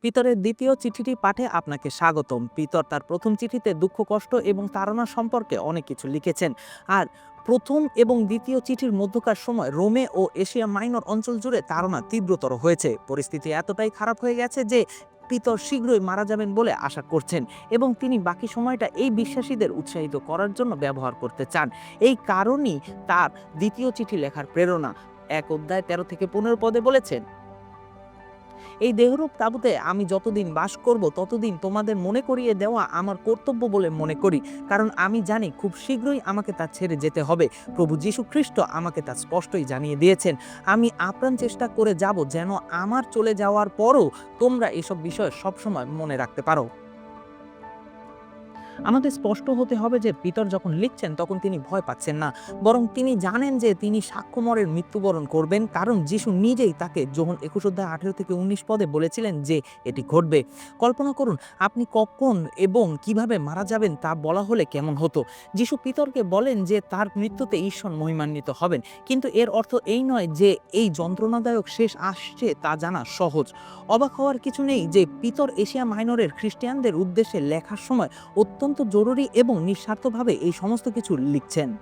পিতরের দ্বিতীয় চিঠিটি পাঠে আপনাকে স্বাগতম। পিতর তার প্রথম চিঠিতে দুঃখ, কষ্ট এবং তাড়না সম্পর্কে অনেক কিছু লিখেছেন। আর প্রথম এবং দ্বিতীয় চিঠির মধ্যকার সময় রোমে ও এশিয়া মাইনর অঞ্চল জুড়ে তাড়না তীব্রতর হয়েছে। পরিস্থিতি এতটাই খারাপ হয়ে গেছে যে পিতর শীঘ্রই মারা যাবেন বলে আশা করছেন এবং তিনি বাকি সময়টা এই বিশ্বাসীদের উৎসাহিত করার জন্য ব্যবহার করতে চান। এই কারণেই তার দ্বিতীয় চিঠি লেখার প্রেরণা। এক অধ্যায় তেরো থেকে পনেরো পদে বলেছেন এই দেহরূপ তাবুতে আমি যতদিন বাস করব, ততদিন তোমাদের মনে করিয়ে দেওয়া আমার কর্তব্য বলে মনে করি। কারণ আমি জানি খুব শীঘ্রই আমাকে তা ছেড়ে যেতে হবে। প্রভু যীশু খ্রিস্ট আমাকে তা স্পষ্টই জানিয়ে দিয়েছেন। আমি আপ্রাণ চেষ্টা করে যাব যেন আমার চলে যাওয়ার পরও তোমরা এসব বিষয় সবসময় মনে রাখতে পারো। আমাদের স্পষ্ট হতে হবে যে পিতর যখন লিখছেন তখন তিনি ভয় পাচ্ছেন না। বরং তিনি জানেন যে তিনি সাক্ষ্যমরের মৃত্যুবরণ করবেন, কারণ যিশু নিজেই তাকে যখন একুশ অধ্যায় আঠেরো থেকে উনিশ পদে বলেছিলেন যে এটি ঘটবে। কল্পনা করুন, আপনি কখন এবং কীভাবে মারা যাবেন তা বলা হলে কেমন হতো? যিশু পিতরকে বলেন যে তার মৃত্যুতে ঈশ্বর মহিমান্বিত হবেন, কিন্তু এর অর্থ এই নয় যে এই যন্ত্রণাদায়ক শেষ আসছে তা জানা সহজ। অবাক হওয়ার কিছু নেই যে পিতর এশিয়া মাইনরের খ্রিস্টিয়ানদের উদ্দেশ্যে লেখার সময় জরুরি এবং নিঃস্বার্থভাবে এই সমস্ত কিছু লিখছেন।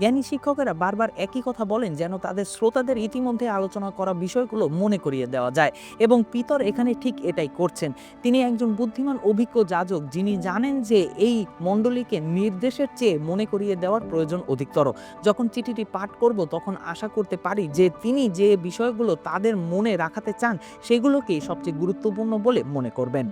জ্ঞানী শিক্ষকেরা বারবার একই কথা বলেন যেন তাদের শ্রোতাদের ইতিমধ্যে আলোচনা করা বিষয়গুলো মনে করিয়ে দেওয়া যায় এবং পিতর এখানে ঠিক এটাই করছেন। তিনি একজন বুদ্ধিমান, অভিজ্ঞ যাজক যিনি জানেন যে এই মণ্ডলীকে নির্দেশের চেয়ে মনে করিয়ে দেওয়ার প্রয়োজন অধিকতর। যখন চিঠিটি পাঠ করব তখন আশা করতে পারি যে তিনি যে বিষয়গুলো তাদের মনে রাখাতে চান সেগুলোকেই সবচেয়ে গুরুত্বপূর্ণ বলে মনে করবেন।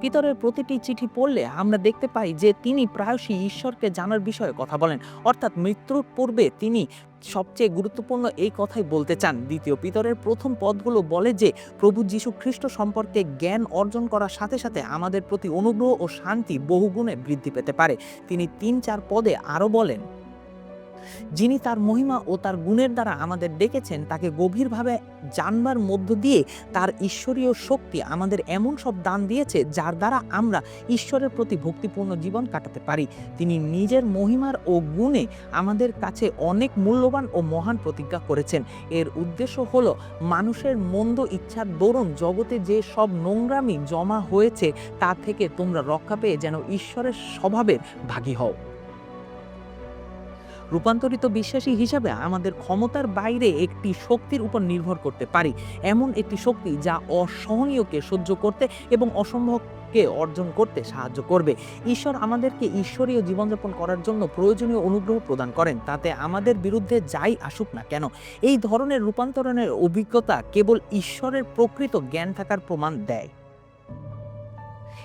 পিতরের প্রতিটি চিঠি পড়লে আমরা দেখতে পাই যে তিনি প্রায়শই ঈশ্বরকে জানার বিষয়ে কথা বলেন। অর্থাৎ মৃত্যুর পূর্বে তিনি সবচেয়ে গুরুত্বপূর্ণ এই কথাই বলতে চান। দ্বিতীয় পিতরের প্রথম পদগুলো বলে যে, প্রভু যীশু খ্রিস্ট সম্পর্কে জ্ঞান অর্জন করার সাথে সাথে আমাদের প্রতি অনুগ্রহ ও শান্তি বহুগুণে বৃদ্ধি পেতে পারে। তিনি তিন চার পদে আরও বলেন যিনি তার মহিমা ও তার গুণের দ্বারা আমাদের ডেকেছেন, তাকে গভীরভাবে জানবার মধ্য দিয়ে তার ঈশ্বরীয় শক্তি আমাদের এমন সব দান দিয়েছে, যার দ্বারা আমরা ঈশ্বরের প্রতি ভক্তিপূর্ণ জীবন কাটাতে পারি। তিনি নিজের মহিমার ও গুণে আমাদের কাছে অনেক মূল্যবান ও মহান প্রতিজ্ঞা করেছেন। এর উদ্দেশ্য হলো মানুষের মন্দ ইচ্ছার দরুন জগতে যে সব নোংরামি জমা হয়েছে, তা থেকে তোমরা রক্ষা পেয়ে যেন ঈশ্বরের স্বভাবের ভাগী হও। রূপান্তরিত বিশ্বাসী হিসাবে আমাদের ক্ষমতার বাইরে একটি শক্তির উপর নির্ভর করতে পারি। এমন একটি শক্তি যা অসহনীয়কে সহ্য করতে এবং অসম্ভবকে অর্জন করতে সাহায্য করবে। ঈশ্বর আমাদেরকে ঈশ্বরীয় জীবনযাপন করার জন্য প্রয়োজনীয় অনুগ্রহ প্রদান করেন, তাতে আমাদের বিরুদ্ধে যাই আসুক না কেন। এই ধরনের রূপান্তরণের অভিজ্ঞতা কেবল ঈশ্বরের প্রকৃত জ্ঞান থাকার প্রমাণ দেয়।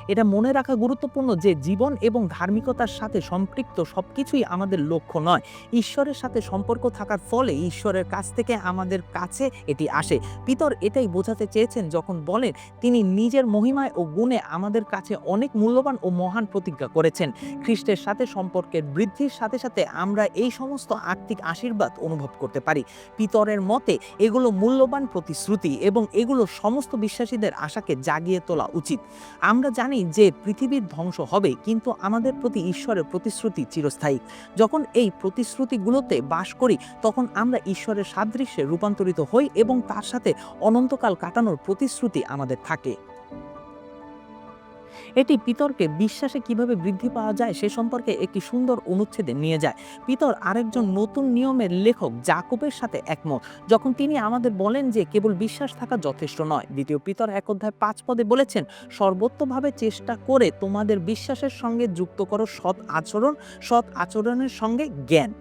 এটা মনে রাখা গুরুত্বপূর্ণ যে জীবন এবং ধার্মিকতার সাথে সম্পৃক্ত সবকিছুই আমাদের লক্ষ্য নয়। ঈশ্বরের সাথে সম্পর্ক থাকার ফলে ঈশ্বরের কাছ থেকে আমাদের কাছে এটি আসে। পিতর এটাই বোঝাতে চেয়েছেন যখন বলেন, তিনি নিজের মহিমায় ও গুণে আমাদের কাছে অনেক মূল্যবান ও মহান প্রতিজ্ঞা করেছেন। খ্রিস্টের সাথে সম্পর্কের বৃদ্ধির সাথে সাথে আমরা এই সমস্ত আর্থিক আশীর্বাদ অনুভব করতে পারি। পিতরের মতে, এগুলো মূল্যবান প্রতিশ্রুতি এবং এগুলো সমস্ত বিশ্বাসীদের আশাকে জাগিয়ে তোলা উচিত। আমরা জানি যে পৃথিবীর ধ্বংস হবে, কিন্তু আমাদের প্রতি ঈশ্বরের প্রতিশ্রুতি চিরস্থায়ী। যখন এই প্রতিশ্রুতিগুলোতে বাস করি, তখন আমরা ঈশ্বরের সাদৃশ্যে রূপান্তরিত হই এবং তার সাথে অনন্তকাল কাটানোর প্রতিশ্রুতি আমাদের থাকে। এটি পিতরকে বিশ্বাসে কীভাবে বৃদ্ধি পাওয়া যায় সে সম্পর্কে একটি সুন্দর অনুচ্ছেদে নিয়ে যায়। পিতর আরেকজন নতুন নিয়মের লেখক জাকবের সাথে একমত। যখন তিনি আমাদের বলেন যে কেবল বিশ্বাস থাকা যথেষ্ট নয়, দ্বিতীয় পিতর এক অধ্যায় পাঁচ পদে বলেছেন, সর্বোত্তভাবে চেষ্টা করে তোমাদের বিশ্বাসের সঙ্গে যুক্ত করো সৎ আচরণ, সৎ আচরণের সঙ্গে জ্ঞান।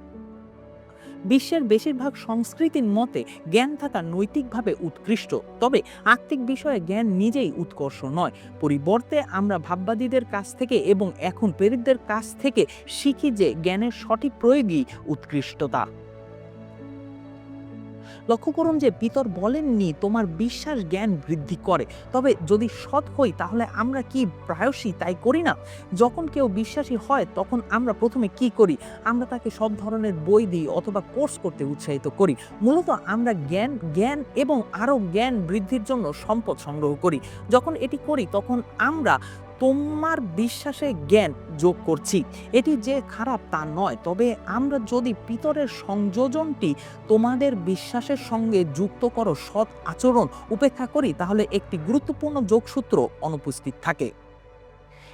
বিশ্বের বেশিরভাগ সংস্কৃতির মতে জ্ঞান থাকা নৈতিকভাবে উৎকৃষ্ট, তবে আত্মিক বিষয়ে জ্ঞান নিজেই উৎকর্ষ নয়। পরিবর্তে আমরা ভাববাদীদের কাছ থেকে এবং এখন প্রেরিতদের কাছ থেকে শিখি যে জ্ঞানের সঠিক প্রয়োগই উৎকৃষ্টতা। লক্ষ্য করুন যে পিতর বলেননি, তোমার বিশ্বাস জ্ঞান বৃদ্ধি করে। তবে যদি সৎ হই, তাহলে আমরা কি প্রায়শই তাই করি না? যখন কেউ বিশ্বাসী হয়, তখন আমরা প্রথমে কি করি? আমরা তাকে সব ধরনের বই দিই অথবা কোর্স করতে উৎসাহিত করি। মূলত আমরা জ্ঞান জ্ঞান এবং আরও জ্ঞান বৃদ্ধির জন্য সম্পদ সংগ্রহ করি। যখন এটি করি, তখন আমরা তোমার বিশ্বাসে জ্ঞান যোগ করছি। এটি যে খারাপ তা নয়, তবে আমরা যদি পিতরের সংযোজনটি তোমাদের বিশ্বাসের সঙ্গে যুক্ত করো, সৎ আচরণ উপেক্ষা করি, তাহলে একটি গুরুত্বপূর্ণ যোগসূত্র অনুপস্থিত থাকে।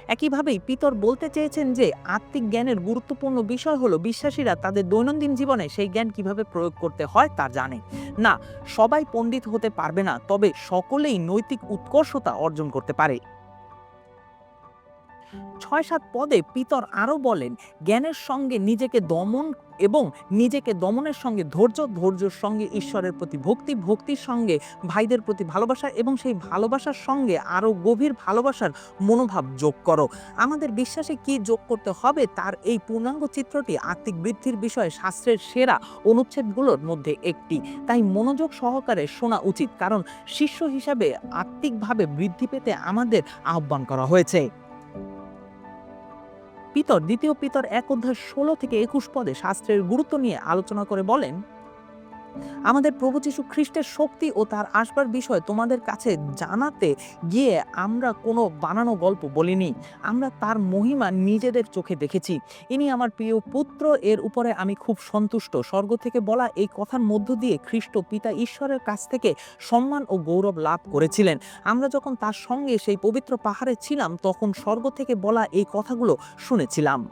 একইভাবেই পিতর বলতে চেয়েছেন যে, আত্মিক জ্ঞানের গুরুত্বপূর্ণ বিষয় হলো বিশ্বাসীরা তাদের দৈনন্দিন জীবনে সেই জ্ঞান কীভাবে প্রয়োগ করতে হয় তা জানে। না, সবাই পণ্ডিত হতে পারবে না, তবে সকলেই নৈতিক উৎকর্ষতা অর্জন করতে পারে। ছয় সাত পদে পিতর আরও বলেন, জ্ঞানের সঙ্গে নিজেকে দমন এবং নিজেকে দমনের সঙ্গে ধৈর্য, ধৈর্যর সঙ্গে ঈশ্বরের প্রতি ভক্তি, ভক্তির সঙ্গে ভাইদের প্রতি ভালোবাসা এবং সেই ভালোবাসার সঙ্গে আরও গভীর ভালোবাসার মনোভাব যোগ করো। আমাদের বিশ্বাসে কি যোগ করতে হবে তার এই পূর্ণাঙ্গ চিত্রটি আত্মিক বৃদ্ধির বিষয়ে শাস্ত্রের সেরা অনুচ্ছেদগুলোর মধ্যে একটি। তাই মনোযোগ সহকারে শোনা উচিত, কারণ শিষ্য হিসাবে আত্মিকভাবে বৃদ্ধি পেতে আমাদের আহ্বান করা হয়েছে। পিতর, দ্বিতীয় পিতর এক অধ্যায় ষোলো থেকে একুশ পদে শাস্ত্রের গুরুত্ব নিয়ে আলোচনা করে বলেন আমাদের প্রভু যীশু খ্রিস্টের শক্তি ও তার আসবার বিষয় তোমাদের কাছে জানাতে গিয়ে আমরা কোনো বানানো গল্প বলিনি। আমরা তার মহিমা নিজেদের চোখে দেখেছি। ইনি আমার প্রিয় পুত্র, এর উপরে আমি খুব সন্তুষ্ট। স্বর্গ থেকে বলা এই কথার মধ্য দিয়ে খ্রিস্ট পিতা ঈশ্বরের কাছ থেকে সম্মান ও গৌরব লাভ করেছিলেন। আমরা যখন তার সঙ্গে সেই পবিত্র পাহাড়ে ছিলাম, তখন স্বর্গ থেকে বলা এই কথাগুলো শুনেছিলাম।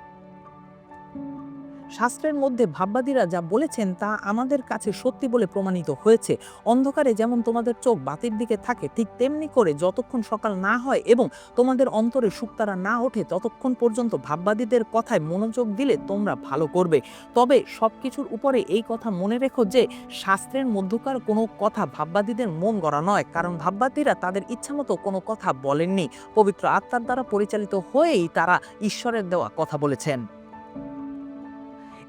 শাস্ত্রের মধ্যে ভাববাদীরা যা বলেছেন তা আমাদের কাছে সত্যি বলে প্রমাণিত হয়েছে। অন্ধকারে যেমন তোমাদের চোখ বাতির দিকে থাকে, ঠিক তেমনি করে যতক্ষণ সকাল না হয় এবং তোমাদের অন্তরে সুক্তারা না ওঠে, ততক্ষণ পর্যন্ত ভাববাদীদের কথায় মনোযোগ দিলে তোমরা ভালো করবে। তবে সব কিছুর উপরে এই কথা মনে রেখো যে, শাস্ত্রের মধ্যকার কোনো কথা ভাববাদীদের মন গড়া নয়, কারণ ভাববাদীরা তাদের ইচ্ছামতো কোনো কথা বলেননি। পবিত্র আত্মার দ্বারা পরিচালিত হয়েই তারা ঈশ্বরের দেওয়া কথা বলেছেন।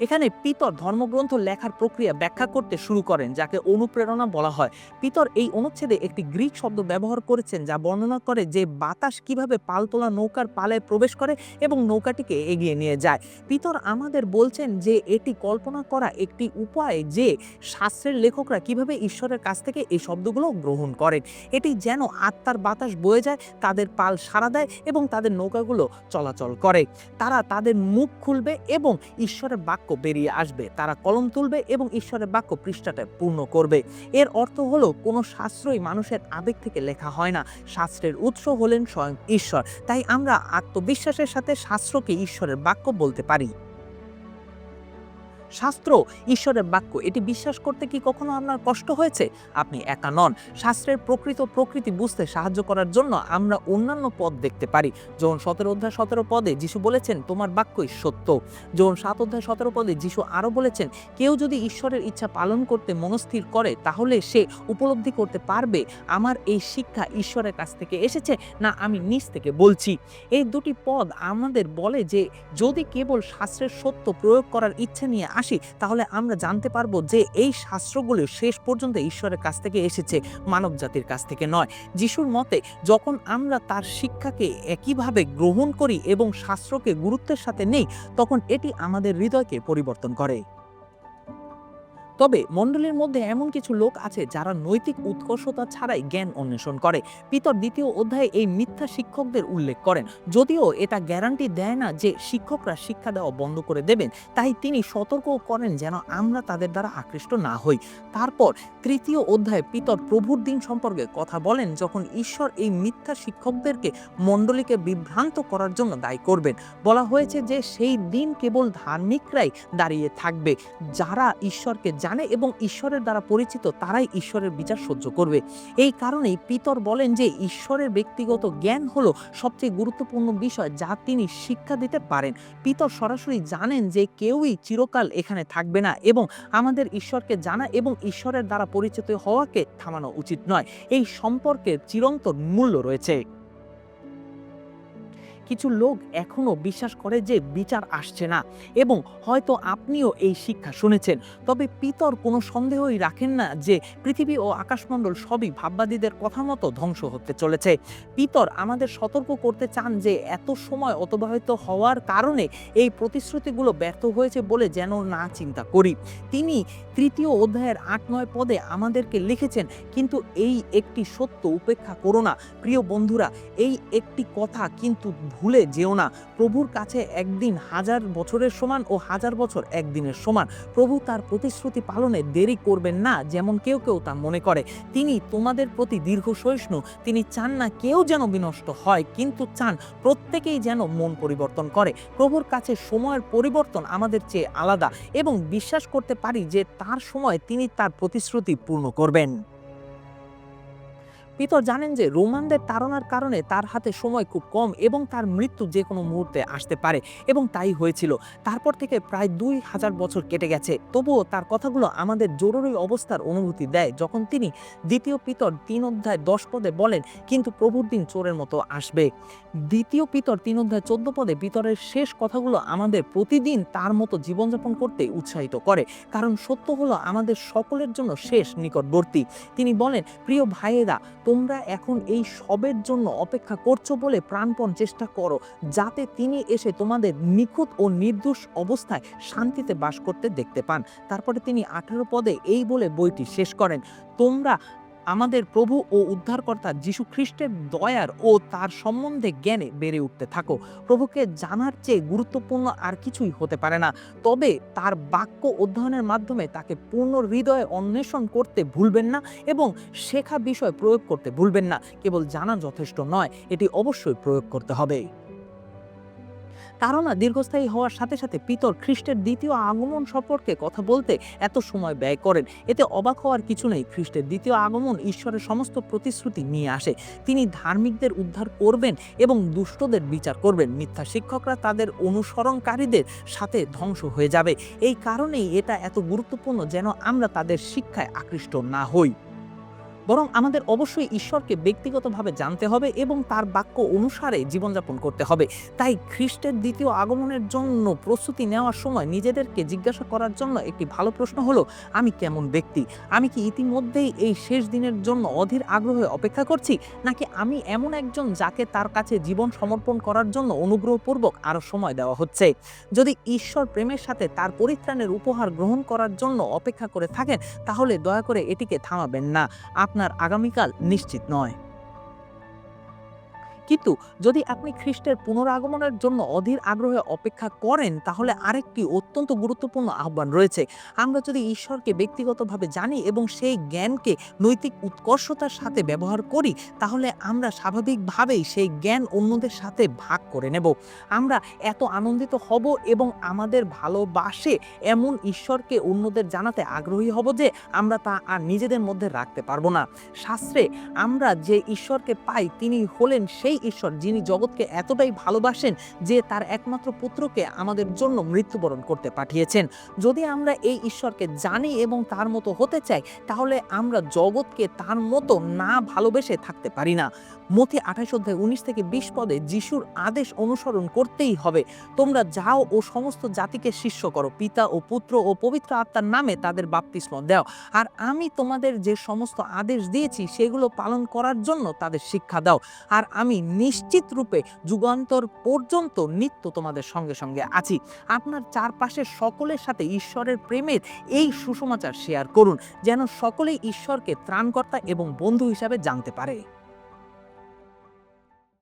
এখানে পিতর ধর্মগ্রন্থ লেখার প্রক্রিয়া ব্যাখ্যা করতে শুরু করেন, যাকে অনুপ্রেরণা বলা হয়। পিতর এই অনুচ্ছেদে একটি গ্রিক শব্দ ব্যবহার করেছেন, যা বর্ণনা করে যে বাতাস কীভাবে পালতোলা নৌকার পালে প্রবেশ করে এবং নৌকাটিকে এগিয়ে নিয়ে যায়। পিতর আমাদের বলছেন যে এটি কল্পনা করা একটি উপায় যে শাস্ত্রের লেখকরা কীভাবে ঈশ্বরের কাছ থেকে এই শব্দগুলো গ্রহণ করেন। এটি যেন আত্মার বাতাস বয়ে যায়, তাদের পাল সারা দেয় এবং তাদের নৌকাগুলো চলাচল করে। তারা তাদের মুখ খুলবে এবং ঈশ্বরের বাক্য বেরিয়ে আসবে, তারা কলম তুলবে এবং ঈশ্বরের বাক্য পৃষ্ঠাটা পূর্ণ করবে। এর অর্থ হলো, কোনো শাস্ত্রই মানুষের আবেগ থেকে লেখা হয় না। শাস্ত্রের উৎস হলেন স্বয়ং ঈশ্বর। তাই আমরা আত্মবিশ্বাসের সাথে শাস্ত্রকে ঈশ্বরের বাক্য বলতে পারি। শাস্ত্র, ঈশ্বরের বাক্য, এটি বিশ্বাস করতে কি কখনো আপনার কষ্ট হয়েছে? আপনি একা নন। শাস্ত্রের প্রকৃত প্রকৃতি বুঝতে সাহায্য করার জন্য আমরা অন্যান্য পদ দেখতে পারি। যখন সতেরো অধ্যায় সতেরো পদে যিশু বলেছেন, তোমার বাক্যই সত্য। যখন সাত অধ্যায় সতেরো পদে যিশু আরও বলেছেন, কেউ যদি ঈশ্বরের ইচ্ছা পালন করতে মনস্থির করে, তাহলে সে উপলব্ধি করতে পারবে। আমার এই শিক্ষা ঈশ্বরের কাছ থেকে এসেছে, না আমি নিজ থেকে বলছি। এই দুটি পদ আমাদের বলে যে, যদি কেবল শাস্ত্রের সত্য প্রয়োগ করার ইচ্ছে নিয়ে আসি, তাহলে আমরা জানতে পারব যে এই শাস্ত্রগুলো শেষ পর্যন্ত ঈশ্বরের কাছ থেকে এসেছে, মানব জাতির কাছ থেকে নয়। যিশুর মতে, যখন আমরা তার শিক্ষাকে একইভাবে গ্রহণ করি এবং শাস্ত্রকে গুরুত্বের সাথে নেই, তখন এটি আমাদের হৃদয়কে পরিবর্তন করে। তবে মণ্ডলীর মধ্যে এমন কিছু লোক আছে যারা নৈতিক উৎকর্ষতা ছাড়াই জ্ঞান অন্বেষণ করে। পিতর দ্বিতীয় অধ্যায়ে এই মিথ্যা শিক্ষকদের উল্লেখ করেন। যদিও এটা গ্যারান্টি দেয় না যে শিক্ষকরা শিক্ষা দেওয়া বন্ধ করে দেবেন, তাই তিনি সতর্ক করেন যেন আমরা তাদের দ্বারা আকৃষ্ট না হই। তারপর তৃতীয় অধ্যায়ে পিতর প্রভুর দিন সম্পর্কে কথা বলেন যখন ঈশ্বর এই মিথ্যা শিক্ষকদেরকে মণ্ডলীকে বিভ্রান্ত করার জন্য দায়ী করবেন। বলা হয়েছে যে সেই দিন কেবল ধার্মিকরাই দাঁড়িয়ে থাকবে। যারা ঈশ্বরকে জানে এবং ঈশ্বরের দ্বারা পরিচিত, তারাই ঈশ্বরের বিচার সহ্য করবে। এই কারণেই পিতর বলেন যে ঈশ্বরের ব্যক্তিগত জ্ঞান হলো সবচেয়ে গুরুত্বপূর্ণ বিষয় যা তিনি শিক্ষা দিতে পারেন। পিতর সরাসরি জানেন যে কেউই চিরকাল এখানে থাকবে না এবং আমাদের ঈশ্বরকে জানা এবং ঈশ্বরের দ্বারা পরিচিত হওয়াকে থামানো উচিত নয়। এই সম্পর্কের চিরন্তন মূল্য রয়েছে। কিছু লোক এখনও বিশ্বাস করে যে বিচার আসছে না এবং হয়তো আপনিও এই শিক্ষা শুনেছেন। তবে পিতর কোনো সন্দেহই রাখেন না যে পৃথিবী ও আকাশমণ্ডল সবই ভাববাদীদের কথা মতো ধ্বংস হতে চলেছে। পিতর আমাদের সতর্ক করতে চান যে এত সময় অতবাহিত হওয়ার কারণে এই প্রতিশ্রুতিগুলো ব্যর্থ হয়েছে বলে যেন না চিন্তা করি। তিনি তৃতীয় অধ্যায়ের আট নয় পদে আমাদেরকে লিখেছেন, কিন্তু এই একটি সত্য উপেক্ষা করো না। প্রিয় বন্ধুরা, এই একটি কথা কিন্তু ভুলে যেও না। প্রভুর কাছে একদিন হাজার বছরের সমান ও হাজার বছর একদিনের সমান। প্রভু তার প্রতিশ্রুতি পালনে দেরি করবেন না, যেমন কেউ কেউ তা মনে করে। তিনি তোমাদের প্রতি দীর্ঘ সহিষ্ণু। তিনি চান না কেউ যেন বিনষ্ট হয়, কিন্তু চান প্রত্যেকেই যেন মন পরিবর্তন করে। প্রভুর কাছে সময়ের পরিবর্তন আমাদের চেয়ে আলাদা এবং বিশ্বাস করতে পারি যে তার সময় তিনি তার প্রতিশ্রুতি পূর্ণ করবেন। পিতর জানেন যে রোমানদের তাড়নার কারণে তার হাতে সময় খুব কম এবং তার মৃত্যু যে কোনো মুহূর্তে আসতে পারে এবং তাই হয়েছিল। তারপর থেকে প্রায় দুই হাজার বছর কেটে গেছে। তবুও তার কথাগুলো আমাদের জরুরি অবস্থার অনুভূতি দেয় যখন তিনি দ্বিতীয় পিতর তিন অধ্যায় দশ পদে বলেন, কিন্তু প্রভুর দিন চোরের মতো আসবে। দ্বিতীয় পিতর তিন অধ্যায় চোদ্দ পদে পিতরের শেষ কথাগুলো আমাদের প্রতিদিন তার মতো জীবনযাপন করতে উৎসাহিত করে, কারণ সত্য হলো আমাদের সকলের জন্য শেষ নিকটবর্তী। তিনি বলেন, প্রিয় ভাইয়েরা তোমরা এখন এই সবের জন্য অপেক্ষা করছ বলে প্রাণপণ চেষ্টা করো, যাতে তিনি এসে তোমাদের নিখুঁত ও নির্দোষ অবস্থায় শান্তিতে বাস করতে দেখতে পান। তারপরে তিনি আঠেরো পদে এই বলে বইটি শেষ করেন। তোমরা আমাদের প্রভু ও উদ্ধারকর্তা যীশু খ্রিস্টের দয়ার ও তার সম্বন্ধে জ্ঞানে বেড়ে উঠতে থাকো। প্রভুকে জানার চেয়ে গুরুত্বপূর্ণ আর কিছুই হতে পারে না। তবে তার বাক্য অধ্যয়নের মাধ্যমে তাকে পূর্ণ হৃদয়ে অন্বেষণ করতে ভুলবেন না এবং শেখা বিষয় প্রয়োগ করতে ভুলবেন না। কেবল জানা যথেষ্ট নয়, এটি অবশ্যই প্রয়োগ করতে হবে। তারা দীর্ঘস্থায়ী হওয়ার সাথে সাথে পিতর খ্রিস্টের দ্বিতীয় আগমন সম্পর্কে কথা বলতে এত সময় ব্যয় করেন। এতে অবাক হওয়ার কিছু নেই। খ্রিস্টের দ্বিতীয় আগমন ঈশ্বরের সমস্ত প্রতিশ্রুতি নিয়ে আসে। তিনি ধার্মিকদের উদ্ধার করবেন এবং দুষ্টদের বিচার করবেন। মিথ্যা শিক্ষকরা তাদের অনুসরণকারীদের সাথে ধ্বংস হয়ে যাবে। এই কারণেই এটা এত গুরুত্বপূর্ণ যেন আমরা তাদের শিক্ষায় আকৃষ্ট না হই। বরং আমাদের অবশ্যই ঈশ্বরকে ব্যক্তিগতভাবে জানতে হবে এবং তার বাক্য অনুসারে জীবনযাপন করতে হবে। তাই খ্রিস্টের দ্বিতীয় আগমনের জন্য প্রস্তুতি নেওয়ার সময় নিজেদেরকে জিজ্ঞাসা করার জন্য একটি ভালো প্রশ্ন হলো, আমি কেমন ব্যক্তি? আমি কি ইতিমধ্যেই এই শেষ দিনের জন্য অধীর আগ্রহে অপেক্ষা করছি? নাকি আমি এমন একজন যাকে তার কাছে জীবন সমর্পণ করার জন্য অনুগ্রহপূর্বক আরও সময় দেওয়া হচ্ছে? যদি ঈশ্বর প্রেমের সাথে তার পরিত্রাণের উপহার গ্রহণ করার জন্য অপেক্ষা করে থাকেন, তাহলে দয়া করে এটিকে থামাবেন না। আপনার আগামীকাল নিশ্চিত নয়। কিন্তু যদি আপনি খ্রিস্টের পুনরাগমনের জন্য অধীর আগ্রহে অপেক্ষা করেন, তাহলে আরেকটি অত্যন্ত গুরুত্বপূর্ণ আহ্বান রয়েছে। আমরা যদি ঈশ্বরকে ব্যক্তিগতভাবে জানি এবং সেই জ্ঞানকে নৈতিক উৎকর্ষতার সাথে ব্যবহার করি, তাহলে আমরা স্বাভাবিকভাবেই সেই জ্ঞান অন্যদের সাথে ভাগ করে নেব। আমরা এত আনন্দিত হব এবং আমাদের ভালোবাসে এমন ঈশ্বরকে অন্যদের জানাতে আগ্রহী হব যে আমরা তা আর নিজেদের মধ্যে রাখতে পারব না। শাস্ত্রে আমরা যে ঈশ্বরকে পাই, তিনি হলেন সেই ঈশ্বর, যিনি জগৎকে এতটাই ভালোবাসেন যে তার একমাত্র পুত্রকে আমাদের জন্য মৃত্যুবরণ করতে পাঠিয়েছেন। যদি আমরা এই ঈশ্বরকে জানি এবং তার মতো হতে চাই, তাহলে আমরা জগৎকে তার মতো না ভালোবেসে থাকতে পারি না। মথি আঠাশ অধ্যায় উনিশ থেকে বিশ পদে যিশুর আদেশ অনুসরণ করতেই হবে। তোমরা যাও ও সমস্ত জাতিকে শিষ্য করো। পিতা ও পুত্র ও পবিত্র আত্মার নামে তাদের বাপ্তিস্ম দাও। আর আমি তোমাদের যে সমস্ত আদেশ দিয়েছি, সেগুলো পালন করার জন্য তাদের শিক্ষা দাও। আর আমি নিশ্চিত রূপে যুগান্তর পর্যন্ত নিত্য তোমাদের সঙ্গে সঙ্গে আছি। আপনার চারপাশের সকলের সাথে ঈশ্বরের প্রেমের এই সুসমাচার শেয়ার করুন, যেন সকলেই ঈশ্বরকে ত্রাণকর্তা এবং বন্ধু হিসাবে জানতে পারে।